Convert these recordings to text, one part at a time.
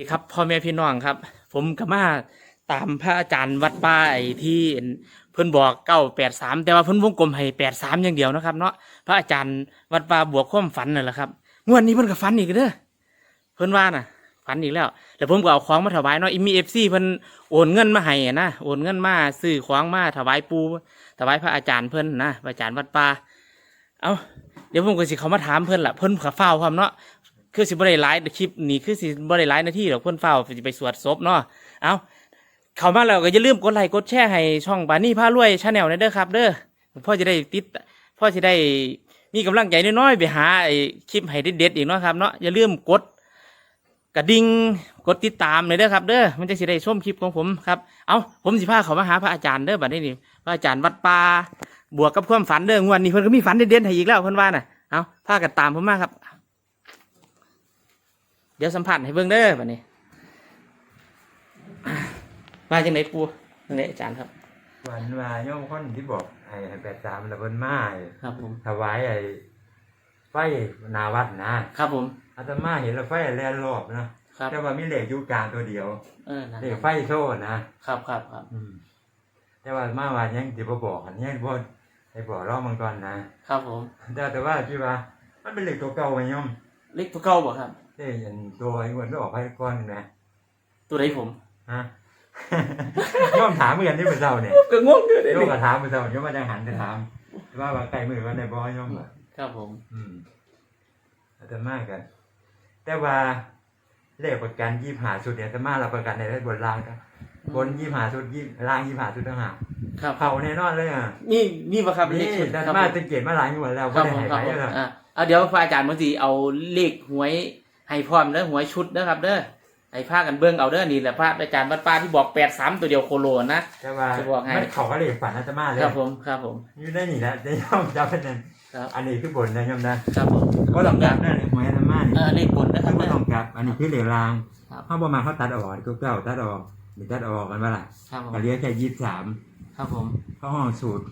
ครับพ่อแม่พี่น้องครับ ผมก็มาตามพระอาจารย์วัดป่าไอ้ที่เพิ่นบอกเก้าแปดสามแต่ว่าเพิ่นวงกลมให้แปดสามอย่างเดียวนะครับเนาะพระอาจารย์วัดป่าบวกความฝันนั่นแหละครับงวดนี้เพิ่นก็ฝันอีกเด้อเพิ่นว่าน่ะฝันอีกแล้วแล้วผมก็เอาของมาถวายเนาะอีมีเอฟซีเพิ่นโอนเงินมาให้นะโอนเงินมาซื้อของมาถวายปูถวายพระอาจารย์เพิ่นนะพระอาจารย์วัดป่าเอาเดี๋ยวผมก็สิเขามาถามเพิ่นละเพิ่นก็เฝ้าความเนาะ คือสิบ่ได้ไลฟ์คลิปนี้คือสิบ่ได้ไลฟ์หนาที่หรอกเพิ่อนเฝ้าสิไปสวดศพเนาะเอาเข้ามาแล้วก็อย่าลืมกดไลค์กดแชร์ให้ช่องบานี่พารวยชาแนลเด้อครับ เด้อพ่อจะได้ติดพ่อจะได้มีกำลังใจน้อยๆไปหาไอ้คลิปให้เด็ดๆอีกเนาะครับเนาะอย่าลืมกดกระดิ่งกดติดตามเลยเด้อครับ เด้อมันจะสิได้ชมคลิปของผมครับเอาผมสิพาเขามาหาพระอาจารย์เด้อบัดนี้นี่พระอาจารย์วัดป่าบวกกับความฝันเด้องวดนี้เพิ่นก็มีฝันเด็ดๆให้อีกแล้วเพิ่นว่าน่ะเอาพากันตามผมมาครับ เดี๋ยวสัมผัสให้เบิ่งเด้อบัดนี้มาจังไหนปูจังไหนอาจารย์ครับ วันว่าโยมคนที่บอกไอ้แปดสามแล้วเพิ่นมาไอ้ครับผม ถวายไอ้ไฟหนาวัดนะครับผม อาตมาเห็นแล้วไฟแล่นรอบนะครับ แต่ว่ามีเหล็กอยู่กลางตัวเดียวเออนะเหล็กไฟโซ่นะครับครับครับ อืมแต่ว่ามาว่ายังสิบ่บอกอันนี้บ่ให้บอกรอบมังกรนะครับผม แต่แต่ว่าที่ว่า มันเป็นเหล็กตัวเก่าไหมโยมเล็กตัวเก่าบ่ครับ เอ้ยอันตัวไอ้อ้วนที่ออกไปก่อนนี่นะตัวไหนผมฮะโยมถามเหมือนที่เมื่อเช้าเนี่ยก็งงอยู่เลยโยมก็ถามเมื่อเช้าโยมมาจังหันไปถาม ว่าว่าไก่มือวันไหนบ่โยมอะครับผม อืมอาตมากัน แต่ว่าเลขประกันยี่หาสุดเนี่ยอาตมาเราประกันในได้บนล่างกันบนยี่หาสุดยี่ล่างยี่หาสุดต่างหากครับเผาแน่นอนเลยอะนี่นี่ปะครับนี่เลขชุดอาคตรับมาผมจะเกียรมาหลายงวดแล้วครัก็บได้ผมหายครับไปผมแล้วอะเอาเดี๋ยวพระอาจารย์มันสิเอาเลขหวย ให้พร้อมเด้อหวยชุดเด้อครับเด้อให้พากันเบิ่งเอาเด้อนี่แหละพระอาจารย์วัดป่าที่บอกแปดสามตัวเดียวโคโลนะแต่ว่าจะบอกให้มันเขาก็เลยฝันอาตมาเลยครับผมครับผมอยู่ได้นี่แหละจะย่อมจำเป็นนั่นครับอันนี้คือบนนะย่อมนะครับผมก็ต้องกลับนั่นหวยอาตมานี่เออเลขบนนะคถ้ารับไม่เด้อต้องกลับ อันนี้คือเหลวรางครับเขาประมาณเขาตัดออกก็เก้าตัดออกหรือตัดออกกันว่าล่ะครับผมก็เหลือแค่ยี่สิบสามครับผมเขาห้องสูตร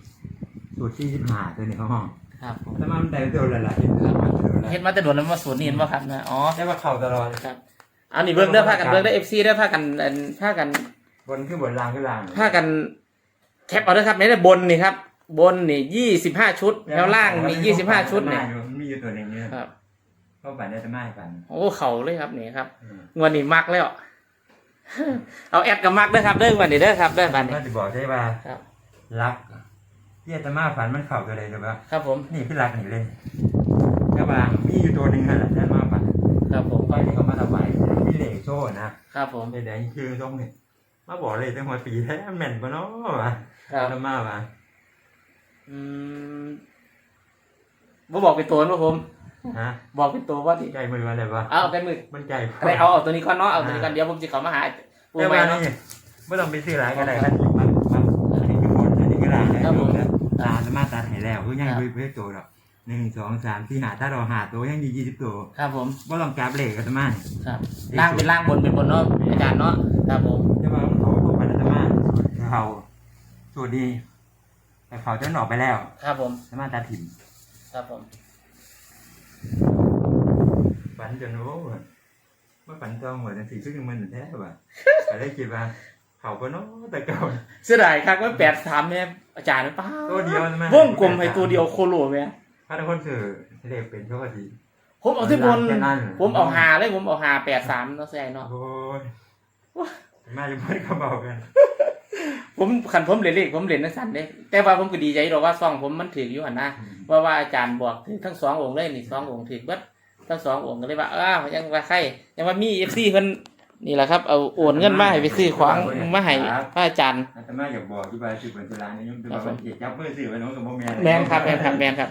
สูตรที่สิบห้าตัวนี้เขาห้อง ครับผมแต่มามันได้ตัวละลายครับมันตัวละเฮ็ดมาแต่โดนแล้วมาสวนนี่เห็นบ่ครับนะอ๋อแต่ว่าเข่าตลอดครับเอานี่เบิ่งเด้อพากันเบิ่งเด้อ FC เด้อพากันอันพากันบนขึ้นบนล่างขึ้นล่างพากันแคปเอาเด้อครับไม่ได้บนนี่ครับ บนนี่25ชุดแล้วล่างมี25ชุดเนี่ยมันมีอยู่ตัวหนึงเนี่ยครับเขาปั่นได้แต่ไม่ปั่นโอ้เข่าเลยครับนี่ครับอืมงวดนี้มักแล้วเอาแอดกับมักเด้อครับเด้อวันนี้เด้อครับเด้อบัดนี้ก็จะบอกได้ว่าครับรัก ที่อาตมาฝันมันเข่าตัวใดหรือเปล่าครับผม นี่คือรักนี่เลยแต่ว่ามีอยู่ตัวหนึ่งนั่นแหละอาตมาฝันครับผมตอนที่เขามาถวายมีเหล็กโซ่นะครับผมเป็นแดงคือตรงนี้มาบอกเลยตั้งหัวปีแท้แม่นปะเนาะวะครับอาตมาว่าอืมบ่บอกเป็นตัวนะผมฮะบอกเป็นตัวว่าดิใจมือมาเลยปะเอาเอากันมือมันใจอะไรเอาเอาตัวนี้ก่อนเนาะเอาตัวนี้ก่อนเดี๋ยวผมจะเข้ามาหาปูแต่ใหม่ว่าเนาะนี่ไม่ต้องไปซื้อหลายก็ได้ครับ แล้วคือยังครับ เพื่อตัวดอกหนึ่งสองสามสี่หาถ้าเราหาตัวยังดียี่สิบตัวครับผมก็ลองจับเลขกันตมานี่ครับล่างเป็นล่างบนเป็นบนเนาะอาจารย์เนาะครับผมแต่ว่ามันเขาพวกพันธมาเขาสูตรดีแต่เขาจะหนออกไปแล้วครับผมสมาตัดถิ่มครับผมฝันจนโอ้โหเมื่อฝันตองเหมือนสี่ชั่วโมงมันแท้ป่ะแต่ได้คิดว่า เขาก็เน้อแต่เก่า เสียดายครับว่าแปดสามเนี่ยอาจารย์ป้าตัวเดียวนะแม่ วงกลมให้ตัวเดียวโคโลไหมถ้าทุกคนสื่อเลขเป็นโชคดี ผมเอาที่บน แค่นั้น ผมเอาหาเลยผมเอาหาแปดสามเนาะแซ่เนาะ โอ้ยมาจะพูดเขาเบากันผมขันผมเล่นเลขผมเล่นนักสันเด้แต่ว่าผมก็ดีใจหรอกว่าซองผมมันถืออยู่หันนะว่าว่าอาจารย์บอกถือทั้งสององค์เลยนี่สององค์ถือเบิดทั้งสององค์ก็เลยว่าอ้าวยังว่าใครยังว่ามีเอฟซีเพิ่น นี่แหละครับเอาโอนเงินมาให้ไปซื้อของมาให้พระอาจารย์แต่มาอยากบอกที่บายสื่อเป็นตุลาเนี่ยยุ่งตัวมันเกียจับมือสื่อไปน้องกับโมแมนแมนครับแมนครับแมนครับ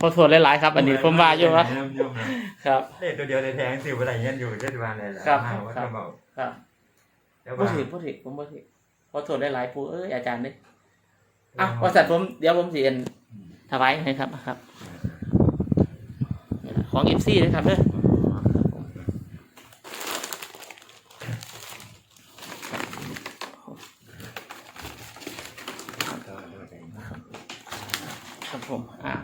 ขอโทษหลายๆครับ อันนี้ผมว่าอยู่ว่าครับเลขตัวเดียวในแทงสื่ออะไรเงี้ยอยู่เทศบาลเลยแหละครับมาว่าครับเขาบอกครับแล้วบ่ว่าถือบ่ถือผมบ่ถือขอโทษหลายๆผู้เอ้ยอาจารย์เด้อ้าวว่าสัตว์ผมเดี๋ยวผมสิเอ็นถวายให้ครับครับนี่ล่ะของ FC เลยครับเด้อ ผมอ่า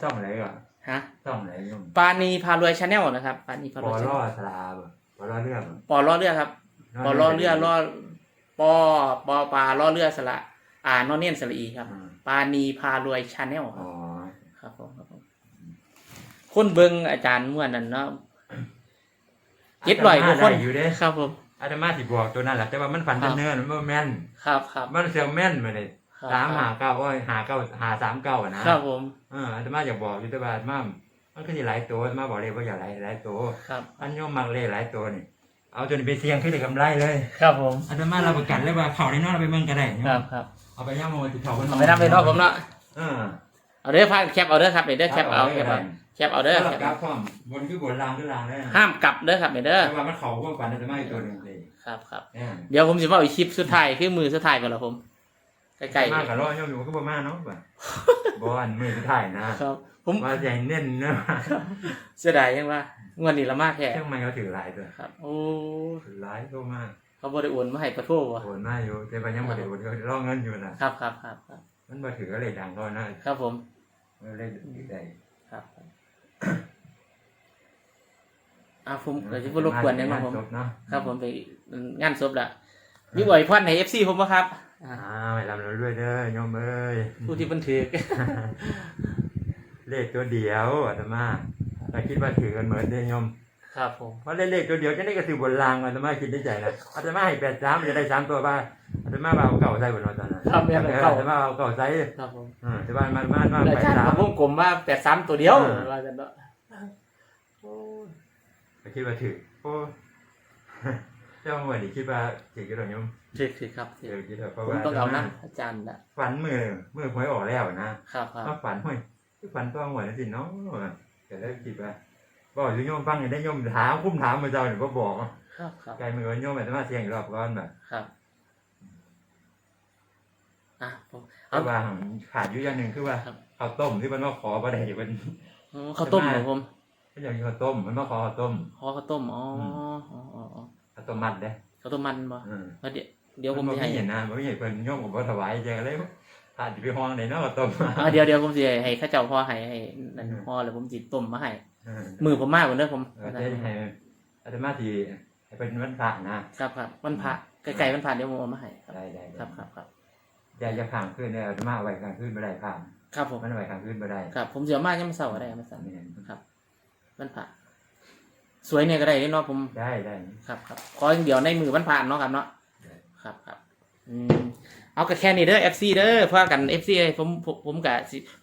ช่องอะไรก่อนฮะช่องไหนยุ่งปานีพารวยชาแนลนะครับปานีพารบวอยชาแนล่อลสลาบ่ปลาเรื่องปอล้อเรือครับปอล้อเรือล้อปอปอปลาล้อเรือสระอ่านอนเนียนสระอีครับอืมปานีพารวยชาแนลครัอ๋บอครับผมครับผมคนเบิงอาจารย์เมื่อนั้นเนาะเจ็ดร้อยกว่าคนได้อยู่เด้ครับผมอาตมาสิบอกตัวนั้นแหละแต่ว่ามันฝันครับเนิ่นๆมันบ่แม่น ครับครับมันเสียแม่นมาเลยครับ สามหาเก้าโอ้ยหาเก้าหาสามเก้าอะนะครับผม เอออาตมาอยากบอกอยู่แต่ว่าอาตมามันก็สิหลายตัวอาตมาบอกเลยว่าอย่าหลายหลายตัวครับ อันโยมมักเลยหลายตัวนี่เอาจนไปเสี่ยงขึ้นได้กำไรเลยครับผม อาตมาเราประกันเลยว่าเขาในนอกเราไปเมืองก็ได้ครับครับเอาไปย่างโมติดเขาเอาไปนำไปเนาะผมเนาะ เออเอาเด้อพาแคปเอาเด้อครับเด้อแคปเอาแคปเอาแคปเอาเด้อเออแคปกราเอาฟพร้อมบนคือบนรางคือรางเลยห้ามกลับเด้อครับเด้อ แต่ว่ามันเขาพวกฝันอาตมาอีกตัวหนึ่งเลยครับครับ เนี่ย เดี๋ยวผมจะว่าอีกคลิปสุดท้ายคือมือสุดท้ายก่อนละผม ใกล้มากกับรอยโยมอยู่ก็บ่มาเนาะบ่บอลมือสุดท้ายนะๆครับ ผมว่าใจเน้นเนาะเสียดายยังว่างวดนี้ละมากแค่เชื่อมันเขาถือหลายตัวครับ โอ้ถือหลายตัวมาก เขาบริโอนมาให้ประโทษวะโอนมาอยู่แต่ว่ายังบ่ได้โอนเขารอเงินอยู่นะครับครับครับครับมันบ่ถือก็เลยดังก็นะครับผมก็เลยได้ครับอ่าผมเดี๋ยวจะพูดรบกวนยังไงผมจบเนาะครับผมไปงานศพละมีบ่อยพอดในเอฟซีผมปะครับ อ่าอ้าวให้ลำเราด้วยเด้อโยมเอ้ยผู้ที่บันทึก เลขตัวเดียวอาตมาถ้าคิดว่าถือกันเหมือนเด้อโยมครับผม เพราะเลขตัวเดียวจะได้กระสือบนรางอาตมาคิดในใจนะอาตมาให้แปดสามจะได้สามตัวบ้าอาตมาเอาเก่าใส่บนนอนตอนนั้นครับแม่นเออเข้าอาตมาเอาเก่าใส่ครับผมอืมแต่ว่ามันมันมันแล้วแปอาดจารย์สามผมวงกลมว่าแปดสามตัวเดียวอ่า ว่ากันเนาะก็คิดว่าถือโอ้ เจ้าหมวดนี่คิดว่าถือกี่ดอกโยม ถือถือครับถืเดี๋อยวคิดว่าเพราะผมว่าต้องเอานะอาจารย์นะฝันมือมือหวยออกแล้วนะครับครับก็ฝันห้วยที่ฝันตัวหวยนั่นสิเนาะแต่แล้วคิดว่าบอกอยู่โยมฟังอย่างได้โยมถามคุ้มถามมาเจ้าหนึ่งก็บอกครับครับไกลมือโยมแบบมาเสียงอีกรอบก่อนแบบครับอะผมแต่ว่าขาดอยู่อย่างหนึ่งคือว่าครับ ข้าวต้มที่มันมาขอประเดี๋ยวมันอ๋อข้าวต้มเหรอผมไม่อยากกินข้าวต้มมันมาขอข้าวต้มขอข้าวต้มอ๋ออมอ๋ออ๋ออ๋อข้าวต้มมัดเด้ข้าวต้มมันบ่อืมแล้วเดี๋ยว เดี๋ยวผมนจะบ่ให้เห็นนะมันไม่เห็นเป็นโยมผมก็ถวายใจเลยขาดอยู่ไปห้องไหนเนาะข้าวต้มอ่าเดี๋ยวเดี๋ยวผมจะให้ข้าเจ้าพ่อให้ให้นั่นพ่อแล้วผมจิต้มมาให้อืมมือผมมากกว่าเด้อผมเออจะให้อาตมาทีให้เป็นวันพระนะครับครับวันพระไกลๆวันพระเดี๋ยวผมเอามาให้ครับได้ได้ครับครับครับอย่าอย่าข้างขึ้นเนี่ยอาตมาเอาไว้ข้างขึ้นไม่ได้ข้างครับผมมันเอาไว้ข้างขึ้นไม่ได้ครับ ผมจะเอามายังไม่เศร้าก็ได้ไม่เศร้านี่ครับวันพระสวยเนี่ยก็ได้เนาะผมได้ได้ครับครับขออย่างเดียวในมือวันพระเนาะครับเนาะได้ ครับครับอืมเอากระแค่นี้เด้อ FC เด้อเพราะกัน FC ผมผมผมกับ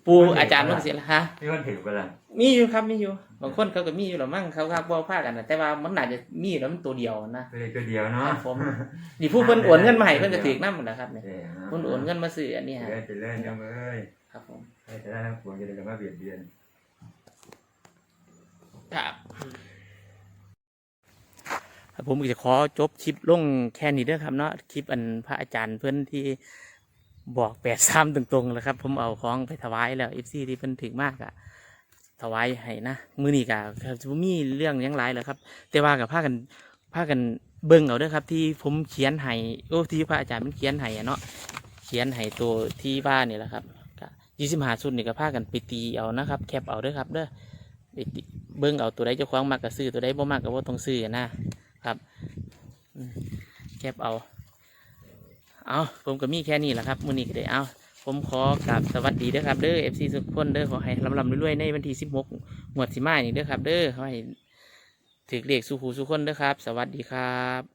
ปูอาจารย์มันเสียละฮะมีคนถือไปละมีอยู่ครับมีอยู่บางคนเขาก็มีอยู่หรอมั้งเขาครับบ่พากันนะแต่ว่ามันน่าจะมีแล้วมันตัวเดียวนะเป็นตัวเดียวคเนาะรับผมนี่ผู้เพิ่นโอนเงินมาให้เพิ่นก็ถือน้ำหมดนะครับเนี่ยเออเพิ่นโอนเงินมาซื้ออันนี้เจฮะริญเจริญยังเอ้ยครับผมให้จะได้ทั้งปวงจะได้มาเบียดเบียนครับ ผมก็จะขอจบคลิปลงแค่นี้เด้อครับเนาะคลิปอันพระอาจารย์เพิ่อนที่บอกแปดซ้ำตรงๆแล้วครับ ผมเอาของไปถวายแล้ว FC ที่เพิ่นถึงมากอะถวายให้นะมือนี้ก็ครับบ่มีเรื่องยังหลายแล้วครับ แต่ว่ากับพากันพากันเบิ่งเอาเด้อครับ ที่ผมเขียนให้โอ้ที่พระอาจารย์มันเขียนให้เนาะเขียนให้ตัวที่ว่านี่แหละครับยี่สิบห้าชุดนี่ก็พากันไปตีเอานะครับ แคปเอาเด้อครับเด้อเบิ่งเอาตัวใดเจ้าของมากก็ซื้อตัวใดบ่มากก็บ่ต้องซื้อนะ ครับแคบเอา เอาผมก็มีแค่นี้แหละครับมือนี้ก็ได้เอาผมขอกราบสวัสดีด้อครับเด้อ FC ทุกคนเด้อขอให้ลำลำรวยๆในวันที่16งวดสิมานี่เด้อครับ เด้อขอให้ถือเลขสู่หูสุขคนเด้อครับ สวัสดีครับ